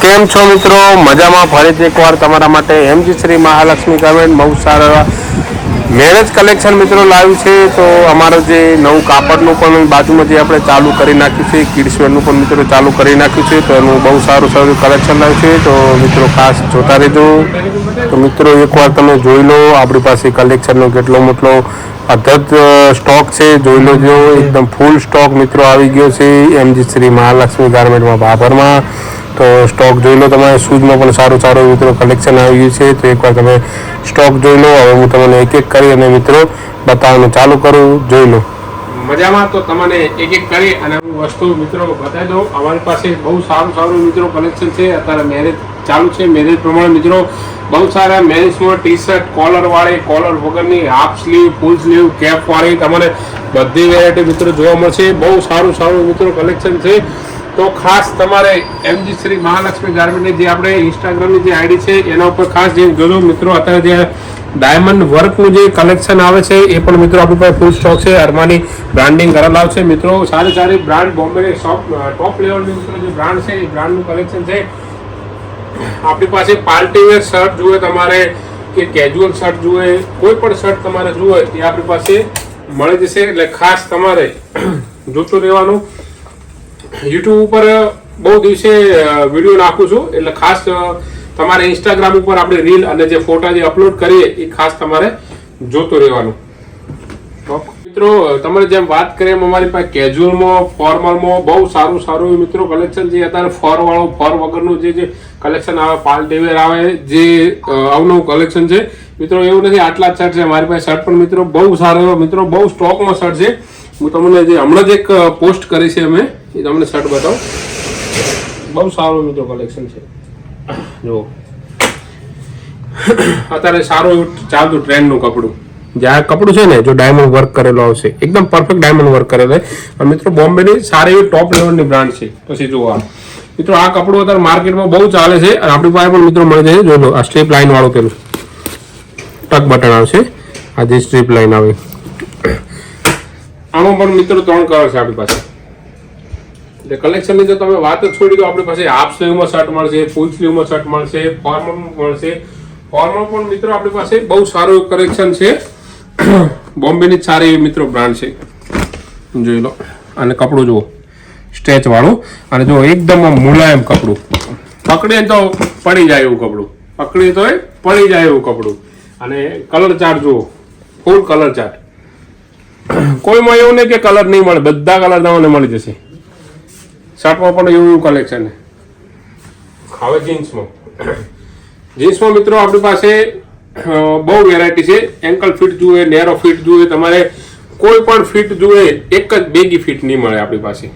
કેમ છો મિત્રો? મજામાં? ફરીથી એકવાર તમારા માટે એમજી શ્રી મહાલક્ષ્મી ગાર્મેન્ટ સારા મેરેજ કલેક્શન મિત્રો લાવ્યું છે. તો અમારું જે નવું કાપડનું પણ બાજુમાં જે આપણે ચાલુ કરી નાખ્યું છે કિડ્સવેરનું પણ મિત્રો ચાલુ કરી નાખ્યું છે, તો એનું બહુ સારું સારું કલેક્શન લાવ્યું છે. તો મિત્રો ખાસ જોતા રહેજો. તો મિત્રો એકવાર તમે જોઈ લો, આપણી પાસે કલેક્શનનો કેટલો મોટો અધત સ્ટોક છે. જોઈ લો જો એકદમ ફૂલ સ્ટોક મિત્રો આવી ગયો છે. એમજી શ્રી મહાલક્ષ્મી ગાર્મેન્ટમાં બાબરમાં તો સ્ટોક જોઈ લો તમારે શૂઝમાં પણ સારું સારું મિત્રો કલેક્શન આવી ગયું છે. તો એકવાર તમે સ્ટોક જોઈ લો. હવે હું તમને એક એક કરી અને મિત્રો બતાવવાનું ચાલુ કરું. જોઈ લો. મજામાં? તો તમને એક એક કરી અને હું વસ્તુ મિત્રો બતાવી દઉં. અમારી પાસે બહુ સારું સારું મિત્રો કલેક્શન છે. અત્યારે મેરેજ ચાલુ છે. મેરેજ પ્રમાણે મિત્રો બહુ સારા મેરેજમાં ટી શર્ટ કોલર વાળી કોલર વગરની half sleeve full sleeve cap વાળી તમને બધી વેરાયટી મિત્રો જોવા મળશે. બહુ સારું સારું મિત્રો કલેક્શન છે. તો ખાસ તમારે એમજી શ્રી મહાલક્ષ્મી ગાર્મેન્ટની જે આપણે ઇન્સ્ટાગ્રામની જે આઈડી છે, એના ઉપર ખાસ જે જોજો મિત્રો, અત્યારે જે ડાયમંડ વર્કનું જે કલેક્શન આવે છે, એ પણ મિત્રો આપણી પાસે ફૂલ સ્ટોક છે, અરમાની બ્રાન્ડિંગ કરેલા છે. મિત્રો, સારી સારી બ્રાન્ડ બોમ્બેની શોપ ટોપ લેવલની મિત્રો જે બ્રાન્ડ છે, એ બ્રાન્ડનું કલેક્શન છે. આપણી પાસે પાર્ટીવેર શર્ટ જુએ તમારે, કે કેજ્યુઅલ શર્ટ જુએ, કોઈ પણ શર્ટ તમારે જુએ, એ આપણી પાસે મળી જશે. એટલે ખાસ તમારે જોતું રહેવાનું. યુટ્યુબ ઉપર બહુ દિવસે વીડિયો નાખું છું. એટલે ખાસ તમારે ઇન્સ્ટાગ્રામ ઉપર આપણે રીલ અને જે ફોટા જે અપલોડ કરીએ એ ખાસ તમારે જોતું રહેવાનું. મિત્રો તમારે જેમ વાત કરીએ અમારી પાસે કેજ્યુઅલમાં ફોર્મલમાં બહુ સારું સારું મિત્રો કલેક્શન છે. અત્યારે ફોર વાળો ફોર વગરનું જે જે કલેક્શન આવે પાર્ટી આવે જે અવનવું કલેક્શન છે. મિત્રો એવું નથી આટલા જ શર્ટ છે. મારી પાસે શર્ટ પણ મિત્રો બહુ સારો એવો મિત્રો બહુ સ્ટોકમાં શર્ટ છે. હું તમને જે હમણાં જ એક પોસ્ટ કરી છે અમે એ તમને શર્ટ બતાવું. બહુ સારું મિત્રો કલેક્શન છે. જુઓ. અત્યારે સારું એવું ચાલતું ટ્રેન્ડનું કપડું. જ્યાં આ કપડું છે ને જો ડાયમંડ વર્ક કરેલો આવશે. એકદમ પરફેક્ટ ડાયમંડ વર્ક કરેલો પણ મિત્રો બોમ્બેની સારી એવી ટોપ લેવલની બ્રાન્ડ છે. પછી જુઓ આ. મિત્રો આ કપડું અત્યારે માર્કેટમાં બહુ ચાલે છે અને આપણી પાસે પણ મિત્રો મળી જશે જો લો આ સ્ટ્રીપ લાઇન વાળું પેલું. ટક બટન આવશે. આ જે સ્ટ્રીપ લાઇન આવે. આમાં પણ મિત્રો ત્રણ કલર છે આપણી પાસે. એટલે કલેક્શનની જો તમે વાત જ છોડી દો, આપણી પાસે હાફ સ્લીવમાં શર્ટ મળશે, ફૂલ સ્લીવમાં શર્ટ મળશે ફોર્મલમાં મળશે. ફોર્મલ પણ મિત્રો આપણી પાસે બહુ સારું કલેક્શન છે. બોમ્બેની જ સારી મિત્રો બ્રાન્ડ છે. જોઈ લો. અને કપડું જુઓ. સ્ટ્રેચ વાળું. અને જો એકદમ મુલાયમ કપડું. પકડીએ તો પડી જાય એવું કપડું. પકડીએ તો પડી જાય એવું કપડું. અને કલર ચાર્ટ જુઓ. ફૂલ કલર ચાર્ટ કોઈમાં એવું નહીં કે કલર નહીં મળે. બધા કલર તમને મળી જશે. શર્ટમાં પણ એવું એવું કલેક્શન છે. હવે જીન્સમાં. જીન્સમાં મિત્રો આપણી પાસે બહુ વેરાયટી છે. એન્કલ ફિટ જુએ નેરો ફિટ જુએ, તમારે કોઈ પણ ફિટ જુએ, એક જ બેગી ફિટ નહીં મળે આપણી પાસે.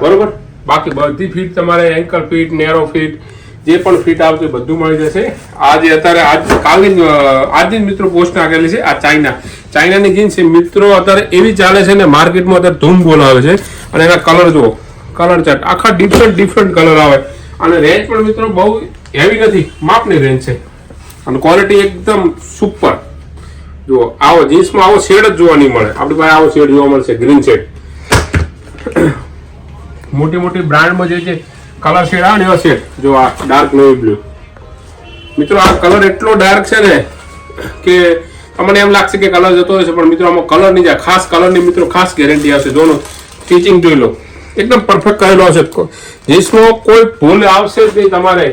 બરોબર? બાકી બધી ફિટ તમારે એન્કલ ફિટ નેરો ફિટ જે પણ ફિટ આવતું બધું મળી જશે. આજે અત્યારે આજ, કાલની આજની મિત્રો પોસ્ટ નાખેલી છે, આ ચાઇના. ચાઇનાની જીન્સ છે. મિત્રો, અત્યારે એવી ચાલે છે ને, માર્કેટમાં અત્યારે ધૂમ બોલાવે છે. અને એના કલર જુઓ. કલર ચાર્ટ આખા ડિફરન્ટ ડિફરન્ટ કલર આવે. અને રેન્જ પણ મિત્રો બહુ હેવી નથી. માપની રેન્જ છે. અને ક્વોલિટી એકદમ સુપર જુઓ, આવો જીન્સમાં આવો શેડ જ જોવા નહીં મળે. આપણી પાસે આવો શેડ જોવા મળશે ગ્રીન શેડ મોટી મોટી બ્રાન્ડમાં જે છે કલર શેડ આવે ને એવા શેડ જો આ ડાર્ક નેવી બ્લુ મિત્રો, આ કલર એટલો ડાર્ક છે ને કે તમને એમ લાગશે કે કલર જતો હશે પણ મિત્રો, આમાં કલર નહીં જાય ખાસ કલરની મિત્રો ખાસ ગેરંટી આવશે. જોનો સ્ટિચિંગ જોઈ લો. એકદમ પરફેક્ટ કહેલો હશે જીન્સમાં કોઈ ભૂલ આવશે જ નહીં તમારે.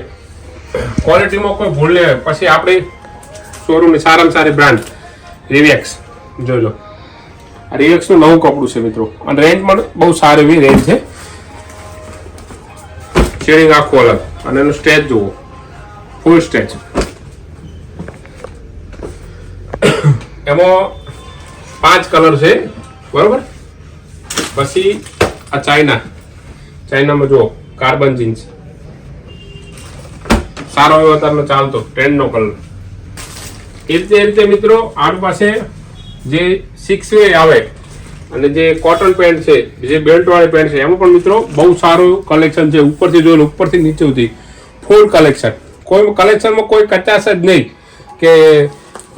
ક્વોલિટીમાં કોઈ ભૂલ નહીં. પછી આપણી શોરૂમની સારામાં સારી બ્રાન્ડ રિવેક્સ લો આ રિવેક્સનું નવું કપડું છે મિત્રો. અને રેન્જ પણ બહુ સારી એવી રેન્જ છે. શેડિંગ આખું અલગ. અને એનું સ્ટેચ જુઓ. ફૂલ સ્ટેચ એમાં પાંચ કલર છે. બરોબર? પછી આ ચાઇના. ચાઇનામાં જુઓ, કાર્બન જીન્સ. સારો એવો અત્યારનો ચાલતો ટ્રેન્ડનો કલર એ રીતે એ રીતે મિત્રો આપણી પાસે જે સિક્સ વે આવે અને જે કોટન પેન્ટ છે, જે બેલ્ટવાળી પેન્ટ છે, એમાં પણ મિત્રો બહુ સારું કલેક્શન છે. ઉપરથી જોયેલું ઉપરથી નીચે સુધી ફૂલ કલેક્શન કોઈ કલેક્શનમાં કોઈ કચાશ જ નહીં કે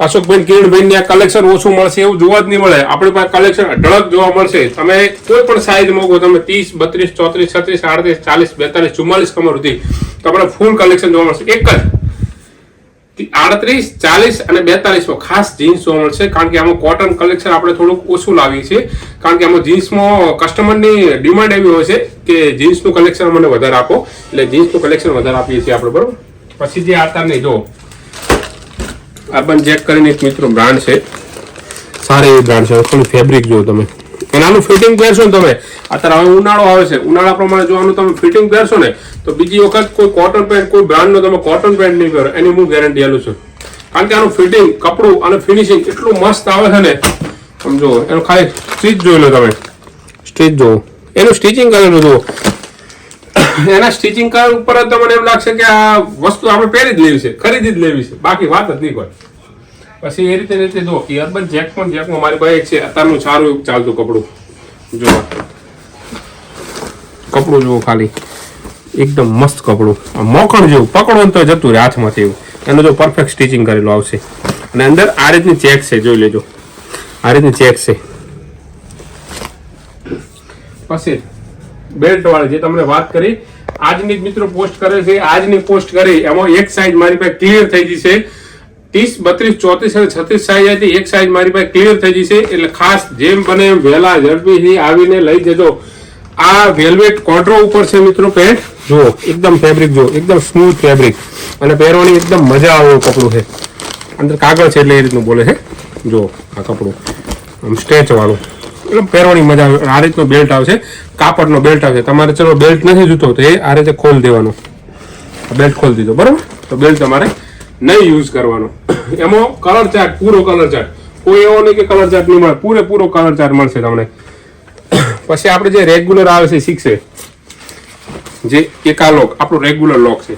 અશોકભાઈ કિરણભાઈ ને કલેક્શન ઓછું મળશે એવું જોવા જ નહીં મળે. આપણી પાસે કલેક્શન અઢળક જોવા મળશે. તમે કોઈ પણ સાઈઝ મોગો તમે ત્રીસ, બત્રીસ, ચોત્રીસ, છત્રીસ, આડત્રીસ, ચાલીસ, બેતાલીસ, ચુમ્માલીસ કમર સુધી તમને ફૂલ કલેક્શન જોવા મળશે. એક જ. આડત્રીસ, ચાલીસ અને બેતાલીસમાં ખાસ જીન્સ જોવા મળશે, કારણ કે આમાં કોટન કલેક્શન આપણે થોડુંક ઓછું લાવીએ છીએ. કારણ કે આમાં જીન્સમાં કસ્ટમરની ડિમાન્ડ એવી હોય છે કે જીન્સનું કલેક્શન મને વધારે આપો. એટલે જીન્સનું કલેક્શન વધારે આપીએ છીએ આપણે, બરોબર? પછી જે આતા નહીં જો અર્બન જેક કરીને એક મિત્રો બ્રાન્ડ છે. સારી એવી બ્રાન્ડ છે. થોડું ફેબ્રિક જો તમે. અને આનું ફિટિંગ પહેરશો ને તમે? અત્યારે હવે ઉનાળો આવે છે. ઉનાળા પ્રમાણે જો આનું તમે ફિટિંગ પહેરશો ને, તો બીજી વખત કોઈ કોટન પેન્ટ કોઈ બ્રાન્ડનો તમે કોટન પેન્ટ નહીં પહેરો. એની હું ગેરંટી આલું છું. કારણ કે આનું ફિટિંગ કપડું અને ફિનિશિંગ એટલું મસ્ત આવે છે ને. સમજો એનું ખાલી સ્ટીચ જોઈ લો તમે. સ્ટીચ જુઓ. એનું સ્ટિચિંગ કરેલું જુઓ. એના સ્ટિચિંગ કર ઉપર જ તમને એમ લાગશે કે આ વસ્તુ આપણે પહેરી જ લેવી છે, ખરીદી જ લેવી છે. બાકી વાત જ નહીં કોઈ પછી એ રીતે રીતે જો અર્બન જેક પણ જેકમાં મારી પાસે છે, અત્યારનું સારું ચાલતું કપડું. જો કપડું જુઓ ખાલી. એકદમ મસ્ત કપડું. મોખણ જેવું, પકડો તો જતું રહે હાથમાંથી એવું. એનું જો પરફેક્ટ સ્ટિચિંગ કરેલું આવશે. અને અંદર આ રીતની ચેક છે, જોઈ લેજો. આ રીતની ચેક છે. પછી બેલ્ટ વાળી જે તમને વાત કરી, આજની મિત્રો પોસ્ટ કરે છે, આજની પોસ્ટ કરી, એમાં એક સાઈઝ મારી પાસે ક્લિયર થઈ જશે ત્રીસ, બત્રીસ, ચોત્રીસ અને છત્રીસ સાઈઝ હતી, એક સાઈઝ મારી પાસે ક્લિયર થઈ જશે એટલે ખાસ જેમ બને એમ વહેલા ઝડપીથી આવીને લઈ જજો. આ વેલ્વેટ કોન્ટ્રો ઉપર છે મિત્રો પેન્ટ જુઓ, એકદમ ફેબ્રિક જુઓ, એકદમ સ્મૂથ ફેબ્રિક અને પહેરવાની એકદમ મજા આવે કપડું છે. અંદર કાગળ છે એટલે એ રીતનું બોલે છે. જુઓ, આ કપડું. આમ સ્ટેચ વાળું. એટલે પહેરવાની મજા આવે. આ રીતનો બેલ્ટ આવશે. કાપડનો બેલ્ટ આવશે. તમારે ચલો બેલ્ટ નથી જોતો તો એ આ રીતે ખોલ દેવાનો. બેલ્ટ ખોલી દીધો. બરાબર? તો બેલ્ટ તમારે નહીં યુઝ કરવાનો. એમાં કલર ચાર્ટ પૂરો કલર ચાર્ટ કોઈ એવો નહીં કે કલર ચાર્ટ નહીં મળે. પૂરેપૂરો કલર ચાર્ટ મળશે તમને. પછી આપણે જે રેગ્યુલર આવે છે શીખશે જે એકા લોક આપણું રેગ્યુલર લોક છે.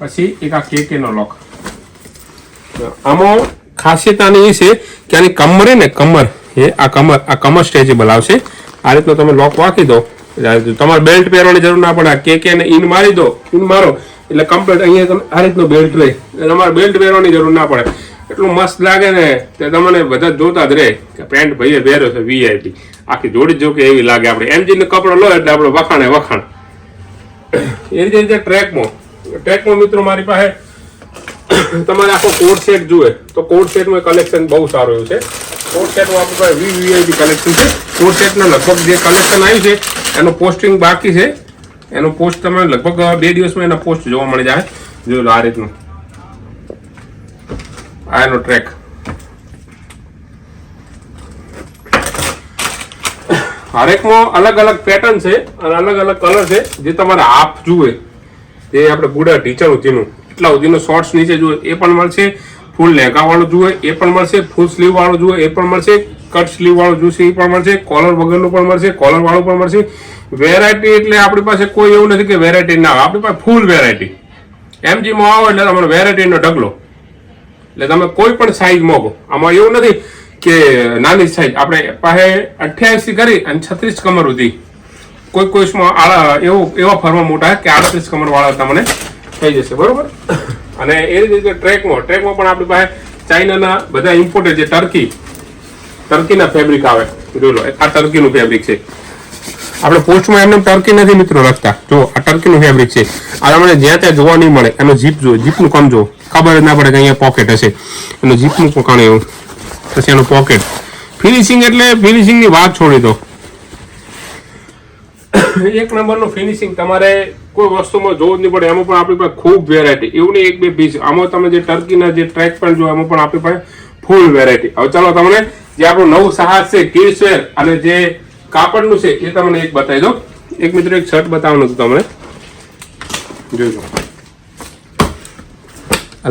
પછી એક આ કેકેનો લોક આમાં ખાસિયત આની એ છે કે આની કમર ને, કમર, એ આ કમર આ કમર સ્ટ્રેચેબલ આવશે આ રીતનો તમે લોક વાંકી દો. તમારે બેલ્ટ પહેરવાની જરૂર ના પડે. કે કે ને ઇન મારી દો. ઇન મારો. એટલે કમ્પ્લીટ અહીંયા તમે આ રીતનો બેલ્ટ રહે તમારે બેલ્ટ પહેરવાની જરૂર ના પડે. એટલું મસ્ત લાગે ને તે તમને બધા જોતા જ રહે કે પેન્ટ ભાઈએ પહેર્યો છે વીઆઈપી આખી જોડી જ કે એવી લાગે આપણે. એમ જીને કપડો લો એટલે આપણે વખાણે વખાણ. એ રીતે ટ્રેકમાં ટ્રેકમાં મિત્રો મારી પાસે તમારે આખો કોડ સેટ જુએ. તો કોડ સેટનું કલેક્શન બહુ સારું એવું છે. કોડ સેટ આપણું પાસે વી વીઆઈપી કલેક્શન છે. કોડ સેટના લગભગ જે કલેક્શન આવ્યું છે, એનું પોસ્ટિંગ બાકી છે. એનો પોસ્ટ તમે લગભગ બે દિવસમાં એના પોસ્ટ જોવા મળી જાય. જો આ રીતનું. આ એનો ટ્રેક હરેકમાં અલગ અલગ પેટર્ન છે અને અલગ અલગ કલર છે, જે તમારે હાફ જુએ. જે આપણે બુડા ટીચર સુધીનું એટલા સુધીનું શોર્ટ્સ નીચે જુએ એ પણ મળશે. ફૂલ લેંગા વાળું જુએ એ પણ મળશે. ફૂલ સ્લીવ વાળું જુએ એ પણ મળશે. કટ સ્લીવ વાળું જોશે એ પણ મળશે. કોલર વગરનું પણ મળશે. કોલર વાળું પણ મળશે. વેરાયટી એટલે આપણી પાસે કોઈ એવું નથી કે વેરાયટી ના આવે. આપણી પાસે ફૂલ વેરાયટી એમજીમાં આવો એટલે તમારો વેરાયટીનો ઢગલો. એટલે તમે કોઈ પણ સાઈઝ મોગો આમાં એવું નથી કે નાની સાઈઝ આપણે પાસે અઠ્યાસી કરી અને છત્રીસ કમર સુધી. કોઈ કોઈમાં આળા એવો, એવા ફરવા મોટા કે આડત્રીસ કમરવાળા તમને થઈ જશે બરોબર? અને એ રીતે ટ્રેકમાં ટ્રેકમાં પણ આપણી પાસે ચાઇનાના બધા ઇમ્પોર્ટેડ છે ટર્કી ટર્કીના ફેબ્રિક આવે. જોઈ લો આ ટર્કીનું ફેબ્રિક છે. આપણે પોસ્ટમાં એમને ટર્કી નથી મિત્રો લખતા. જો આ ટર્કીનું ફેબ્રિક છે. આ તમને જ્યાં ત્યાં જોવા નહીં મળે. એનો જીપ જો જીપનું કામ જો ખબર જ ના પડે કે અહીંયા પોકેટ હશે. એનું જીપનું પોકાણ એવું. પછી એનું પોકેટ ફિનિશિંગ એટલે ફિનિશિંગની વાત છોડી દો. એક નંબરનું ફિનિશિંગ તમારે કોઈ વસ્તુમાં જોવું જ નહીં પડે. એમાં પણ આપણી પાસે ખૂબ વેરાયટી એવું નહીં એક, બે પીસ આમાં તમે જે ટર્કીના જે ટ્રેક પણ જો એમાં પણ આપણી પાસે ફૂલ વેરાયટી હવે ચાલો તમને જે આપણું નવું સાહસ છે કિડ્સવેર અને જે કાપડનું છે, એ તમને એક બતાવી દો એક મિત્રો એક શર્ટ બતાવવાનું હતું તમને. જોજો.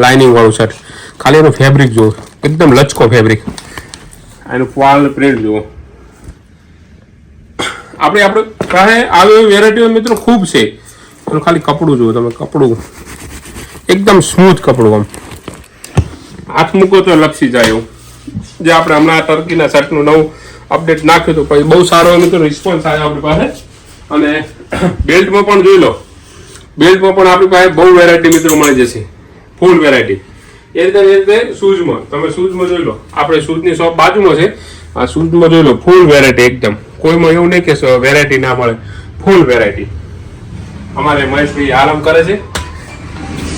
લાઇનિંગ વાળું શર્ટ ખાલી એનું ફેબ્રિક જુઓ. એકદમ લચકો ફેબ્રિક એનું ફોલ પ્રિન્ટ જુઓ. આપણે આપણે કહે આવી વેરાયટીઓ મિત્રો, ખૂબ છે. એનું ખાલી કપડું જુઓ તમે, કપડું. એકદમ સ્મૂથ કપડું આમ. હાથ મૂકો તો લપસી જાય એવું. જે આપણે હમણાં ટર્કીના શર્ટનું નવું અપડેટ નાખ્યું હતું પછી બહુ સારો એનો તો રિસ્પોન્સ આવ્યો આપણી પાસે. અને બેલ્ટમાં પણ જોઈ લો. બેલ્ટમાં પણ આપણી પાસે બહુ વેરાયટી મિત્રો મળી જશે. ફૂલ વેરાયટી એ રીતે એ રીતે શૂઝમાં. તમે શૂઝમાં જોઈ લો. આપણે શૂઝની શોપ બાજુમાં છે. આ શૂઝમાં જોઈ લો ફૂલ વેરાયટી એકદમ. કોઈમાં એવું નહીં કે વેરાયટી ના મળે. ફૂલ વેરાયટી અમારે મહેશભાઈ આરામ કરે છે.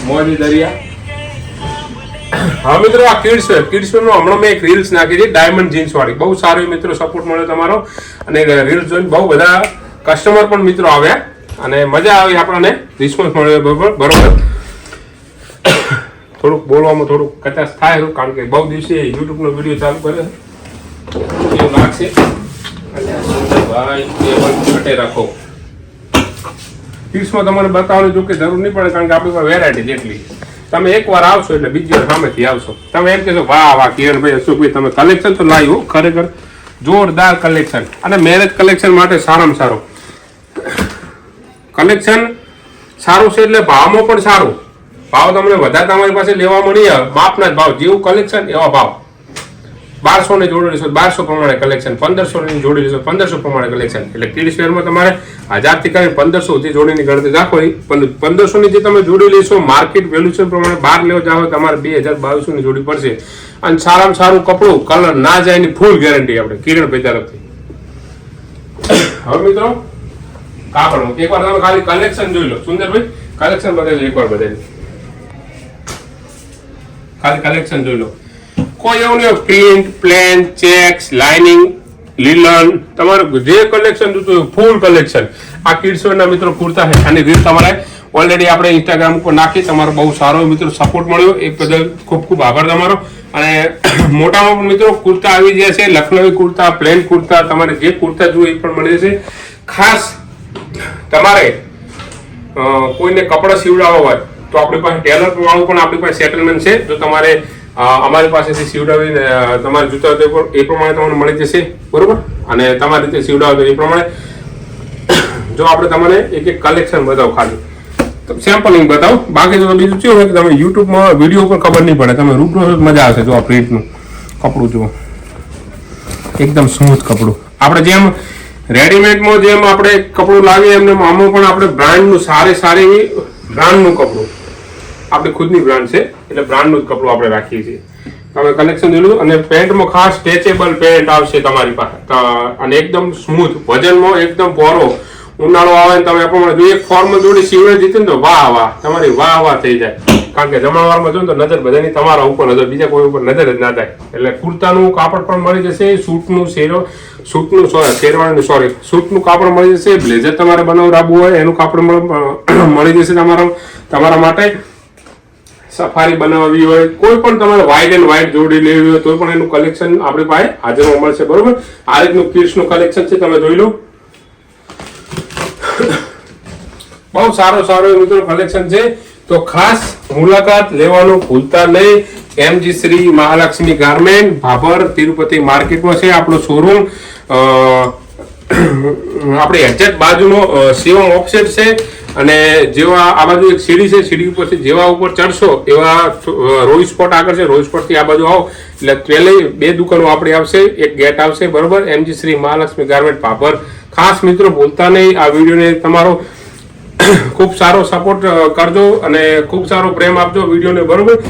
મોજી દરિયા. હા મિત્રો, આ કિડ્સ વેર કિડ્સ વેર હમણાં મેં એક રીલ્સ નાખી છે ડાયમંડ જીન્સ વાળી. બહુ સારી મિત્રો સપોર્ટ મળ્યો તમારો. અને રીલ્સ જોઈને બહુ બધા કસ્ટમર પણ મિત્રો આવ્યા. અને મજા આવી આપણને. રિસ્પોન્સ મળ્યો બરોબર બરોબર. થોડુંક બોલવામાં થોડુંક કચાશ થાય કારણ કે બહુ દિવસે યુટ્યુબનો વીડિયો ચાલુ કર્યો એવું લાગશે ભાઈ ટેબલ ઘટે રાખો. કિડ્સમાં તમને બતાવવાની જો કે જરૂર નહીં પડે, કારણ કે આપણી પાસે વેરાયટી જેટલી તમે એકવાર આવશો એટલે બીજી વાર સામેથી આવશો. તમે એમ કહેશો, વાહ વાહ કિરણભાઈ અશોકભાઈ તમે કલેક્શન તો લાવ્યું ખરેખર. જોરદાર કલેક્શન અને મેરેજ કલેક્શન માટે સારામાં સારું. કલેક્શન સારું છે એટલે ભાવમાં પણ સારું. ભાવ તમને વધારે તમારી પાસે લેવા નહીં આવે માપના જ ભાવ. જેવું કલેક્શન એવા ભાવ. બારસો ને જોડી લેશો બારસો પ્રમાણે કલેક્શન પંદરસો ની જોડી લેશો પંદરસો પ્રમાણે કલેક્શન એટલે કિડ્સ શેરમાં તમારે હજારથી કરીને પંદરસો સુધી જોડીની ગણતરી રાખો પંદરસો ની જે તમે જોડી લેશો માર્કેટ વેલ્યુશન પ્રમાણે બહાર લેવા જાઓ તમારે બે હજાર બાવીસો ની જોડી પડશે. અને સારામાં સારું કપડું કલર ના જાય એની ફૂલ ગેરંટી આપણે, કિરણ કિરણભાઈ તરફથી હવે મિત્રો કાપડમાં એકવાર તમે ખાલી કલેક્શન જોઈ લો. સુંદરભાઈ કલેક્શન બતાવી એકવાર બતાવી ખાલી કલેક્શન જોઈ લો. કોઈ એવું નહીં print plain checks lining linen તમારું જે કલેક્શન જોતું ફૂલ કલેક્શન આ કિડ્સ મિત્રો કુર્તા છે. આની રીલ તમારે ઓલરેડી આપણે ઇન્સ્ટાગ્રામ ઉપર નાખી. તમારો બહુ સારો મિત્રો સપોર્ટ મળ્યો. એ બદલ ખૂબ ખૂબ આભાર તમારો. અને મોટામાં પણ મિત્રો કુર્તા આવી ગયા છે. લખનવી કુર્તા પ્લેન કુર્તા, તમારે જે કુર્તા જોઈએ એ પણ મળી જશે ખાસ તમારે કોઈને કપડાં સીવડાવવા હોય તો આપણી પાસે ટેલર વાળું પણ આપણી પાસે સેટલમેન્ટ છે. જો તમારે અમારી પાસેથી સીવડાવીને તમારે જોતા હોય તો એ પ્રમાણે તમને મળી જશે, બરોબર? અને તમારી રીતે સીવડાવો તો એ પ્રમાણે. જો આપણે તમને એક એક કલેક્શન બતાવો ખાલી. સેમ્પલિંગ બતાવો. બાકી તો બીજું કેવું હોય કે તમે યુટ્યુબમાં વીડિયો પર ખબર નહીં પડે. તમે રૂબરૂ મજા આવશે જો આ પ્રિન્ટનું કપડું જુઓ. એકદમ સ્મૂથ કપડું. આપણે જેમ રેડીમેડમાં જેમ આપણે કપડું લાવીએ એમને આમાં પણ આપણે બ્રાન્ડનું સારી સારી બ્રાન્ડનું કપડું. આપણી ખુદની બ્રાન્ડ છે, એટલે બ્રાન્ડનું જ કપડું આપણે રાખીએ છીએ. તમે કલેક્શન જોયું અને પેન્ટમાં ખાસ સ્ટ્રેચેબલ પેન્ટ આવશે તમારી પાસે. અને એકદમ સ્મૂથ વજનમાં એકદમ પોરો. ઉનાળો આવે ને તમે પણ જોઈએ ફોર્મ જોડી સીવડે જીતે ને તો વાહ વાહ, તમારી વાહ વાહ થઈ જાય. કારણ કે જમણવારમાં જોઈએ તો નજર બધાની તમારા ઉપર નજર, બીજા કોઈ ઉપર નજર જ ના થાય. એટલે કુર્તાનું કાપડ પણ મળી જશે, સૂટનું શેરો, સૂટનું સોરી શેરવાણીનું સોરી સૂટનું કાપડ મળી જશે, બ્લેઝર તમારે બનાવડાવવું હોય, એનું કાપડ મળી જશે તમારા તમારા માટે. સફારી બનાવવી હોય, કોઈ પણ તમારે વ્હાઈટ એન્ડ વ્હાઈટ જોડી લેવી હોય, તો પણ એનું કલેક્શન આપણી પાસે હાજરમાં મળશે, બરોબર? આ રીતનું કિડ્સનું કલેક્શન છે, તમે જોઈ લો. બહુ સારો સારો મિત્રો કલેક્શન છે. તો ખાસ મુલાકાત લેવાનું ભૂલતા નહીં. એમજી શ્રી મહાલક્ષ્મી ગાર્મેન્ટ ભાભર તિરુપતિ માર્કેટમાં છે આપણો શોરૂમ આપણે એક્ઝેક્ટ બાજુનો શિવમ ઓફસેટ છે. અને જેવા આ બાજુ એક સીડી છે, સીડી ઉપરથી જેવા ઉપર ચડશો, એવા રોઈ સ્પોટ આગળ છે રોઈ સ્પોટથી આ બાજુ આવો. એટલે પહેલે બે દુકાનો આપણી આવશે, એક ગેટ આવશે, બરોબર? એમજી શ્રી મહાલક્ષ્મી ગાર્મેન્ટ પાપર. ખાસ મિત્રો, ભૂલતા નહીં, આ વિડીયોને તમારો ખૂબ સારો સપોર્ટ કરજો અને ખૂબ સારો પ્રેમ આપજો વિડીયોને, બરોબર?